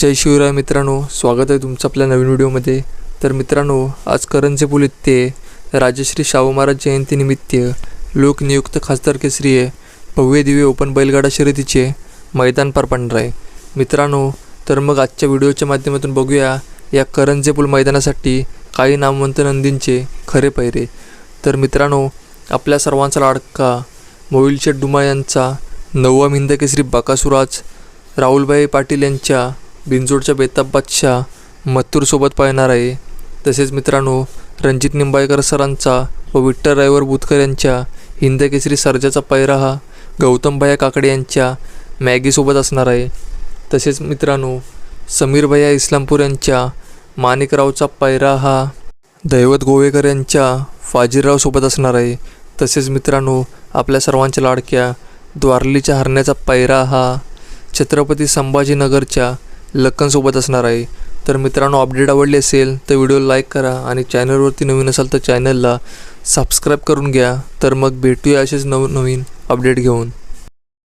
जय शिवराय मित्रांनो स्वागत आहे तुमचं आपल्या नवीन व्हिडिओमध्ये. तर मित्रांनो आज करंजे पुल राजश्री शाहू महाराज जयंतीनिमित्त लोकनियुक्त खासदार केसरी भव्य दिव्य ओपन बैलगाडा शर्यतीचे मैदान पार पडणार आहे. मित्रांनो तर मग आजच्या व्हिडिओच्या माध्यमातून बघूया या करंजे पूल मैदानासाठी काही नामवंत नंदींचे खरे पैरे. तर मित्रांनो आपल्या सर्वांचा लाडका मोहिलशेठ डुमा यांचा नववा मिंद केसरी बाकासुराज राहुलभाई पाटील यांच्या बिंजोडच्या बेताब बादशाह मत्तूरसोबत पाहणार आहे. तसेच मित्रांनो रणजित निंबाळकर सरांचा व विठ्ठल रायवर बुतकर यांच्या हिंद केसरी सर्जाचा पैरा हा गौतमभैया काकडे यांच्या मॅगीसोबत असणार आहे. तसेच मित्रांनो समीर भैया इस्लामपूर यांच्या माणिकरावचा पैरा हा दैवत गोवेकर यांच्या फाजीररावसोबत असणार आहे. तसेच मित्रांनो आपल्या सर्वांच्या लाडक्या द्वारलीच्या हरण्याचा पैरा हा छत्रपती संभाजीनगरच्या लक्कनसोबत असणार आहे. तर मित्रांनो अपडेट आवडली असेल तर व्हिडिओ लाईक करा आणि चॅनलवरती नवीन असाल तर चॅनलला सबस्क्राईब करून घ्या. तर मग भेटूया असेच नव नवीन अपडेट घेऊन.